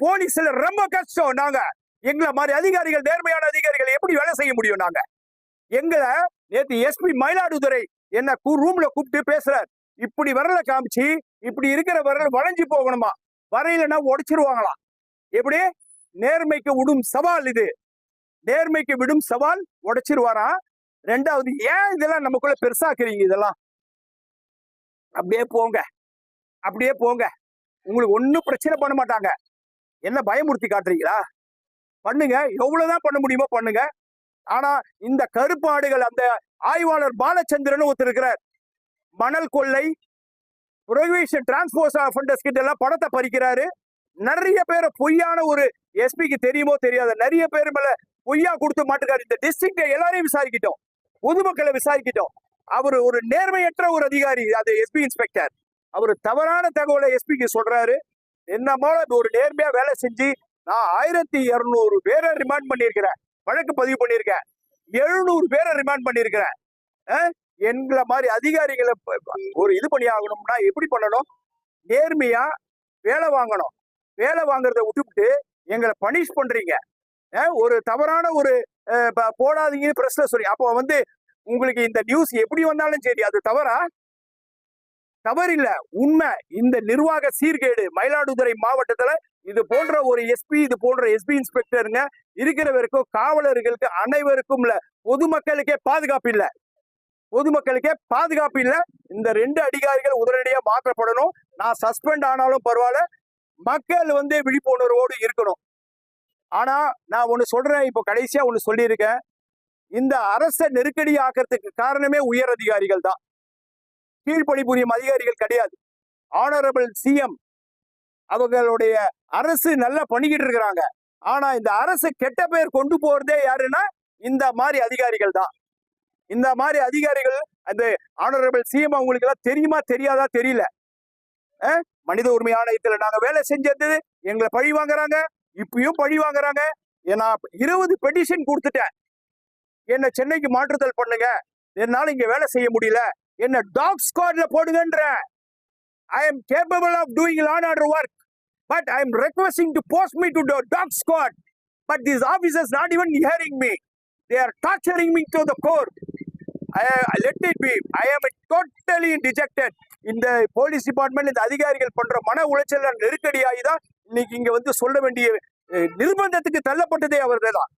போலீஸ்ல ரொம்ப கஷ்டம் நாங்க. எங்களை மாதிரி அதிகாரிகள் நேர்மையான அதிகாரிகள் எப்படி வேலை செய்ய முடியும் நாங்க? எங்களை நேத்து எஸ்பி மயிலாடுதுறை என்ன ரூம்ல கூப்பிட்டு பேசுறார். இப்படி விரல காமிச்சு இப்படி இருக்கிற விரல் வளைஞ்சு போகணுமா? வரையிலன்னா உடைச்சிருவாங்களாம் எப்படி? நேர்மைக்கு விடும் சவால் இது. நேர்மைக்கு விடும் சவால் உடைச்சிருவாராம் ரெண்டாவது ஏன் இதெல்லாம் நமக்குள்ள பெருசாக்குறீங்க இதெல்லாம்? அப்படியே போங்க. அப்படியே போங்க. உங்களுக்கு ஒன்றும் பிரச்சனை பண்ண மாட்டாங்க. என்ன பயமுறுத்தி காட்டுறீங்களா? பண்ணுங்க. எவ்வளவுதான் பண்ண முடியுமோ பண்ணுங்க. ஆனா இந்த கருப்பாடுகள் அந்த ஆய்வாளர் பாலச்சந்திரன் ஒருத்தர் இருக்கிறார். மணல் கொள்ளை புரோகிஷன் டிரான்ஸ்போர்ட் ஃபண்டஸ் கிட்ட எல்லாம் படத்தை பறிக்கிறாரு. நிறைய பேரை பொய்யான ஒரு எஸ்பிக்கு தெரியுமோ தெரியாத நிறைய பேர் மேல பொய்யா கொடுத்து மாட்டுக்காரு இந்த டிஸ்ட்ரிக்ட எல்லாரையும் விசாரிக்கிட்டோம். பொதுமக்களை விசாரிக்கிட்டோம். அவர் ஒரு நேர்மையற்ற ஒரு அதிகாரி அது எஸ்பி இன்ஸ்பெக்டர் அவர் தவறான தகவலை எஸ்பிக்கு சொல்றாரு. என்ன ஒரு நேர்மையா வேலை செஞ்சு நான் ஆயிரத்தி இருநூறு பேரை ரிமாண்ட் பண்ணியிருக்கிறேன். வழக்கு பதிவு பண்ணியிருக்கேன். எழுநூறு பேரை ரிமாண்ட் பண்ணியிருக்கிறேன். எங்களை மாதிரி அதிகாரிகளை ஒரு இது பண்ணி ஆகணும்னா எப்படி பண்ணணும்? நேர்மையா வேலை வாங்கணும். வேலை வாங்குறத விட்டுவிட்டு எங்களை பனிஷ் பண்றீங்க. ஒரு தவறான ஒரு போடாதீங்கன்னு பிரஸ்ல சொல்லி அப்போ வந்து உங்களுக்கு இந்த நியூஸ் எப்படி வந்தாலும் சரி அது தவறா? தவறில்ல. உண்மை. இந்த நிர்வாக சீர்கேடு மயிலாடுதுறை மாவட்டத்துல இது போன்ற ஒரு எஸ்பி இது போன்ற எஸ்பி இன்ஸ்பெக்டருங்க இருக்கிறவருக்கும் காவலர்களுக்கு அனைவருக்கும் இல்ல பொதுமக்களுக்கே பாதுகாப்பு இல்ல. பொதுமக்களுக்கே பாதுகாப்பு இல்ல. இந்த ரெண்டு அதிகாரிகள் உடனடியா மாற்றப்படணும். நான் சஸ்பெண்ட் ஆனாலும் பரவாயில்ல. மக்கள் வந்து விழிப்புணர்வோடு இருக்கணும். ஆனா நான் ஒண்ணு சொல்றேன். இப்போ கடைசியா ஒண்ணு சொல்லியிருக்கேன். இந்த அரசை நெருக்கடி ஆக்கிறதுக்கு காரணமே உயர் அதிகாரிகள் தான். கீழ்ப்பணிபுரியும் அதிகாரிகள் கிடையாது. ஆனரபிள் சிஎம் அவங்களுடைய அரசு நல்லா பண்ணிக்கிட்டு இருக்கிறாங்க. ஆனா இந்த அரசு கெட்ட பேர் கொண்டு போறதே யாருன்னா இந்த மாதிரி அதிகாரிகள் தான். இந்த மாதிரி அதிகாரிகள் அந்த ஆனரபிள் சிஎம் அவங்களுக்கு எல்லாம் தெரியுமா தெரியாதா தெரியல. அஹ், மனித உரிமை ஆணையத்துல நாங்க வேலை செஞ்சது எங்களை பழி வாங்குறாங்க இப்பயும் பழி வாங்குறாங்க. நான் இருபது பெட்டிஷன் கொடுத்துட்டேன். என்ன சென்னைக்கு மாற்றுதல் பண்ணுங்க. என்னால இங்க வேலை செய்ய முடியல. என்ன டாக் ஸ்குவாட்ல போடுங்கன்ற. I am capable of doing law and order work but I am requesting to post me to dog squad but this officers not even hearing me they are torturing me to the core. I let it be I am totally dejected இந்த police department இந்த அதிகாரிகள் பண்ற மன உளைச்சல் நெருக்கடியாகி தான் இன்னைக்கு இங்க வந்து சொல்ல வேண்டிய நிர்பந்தத்துக்கு தள்ளப்பட்டதே அவர்கள் தான்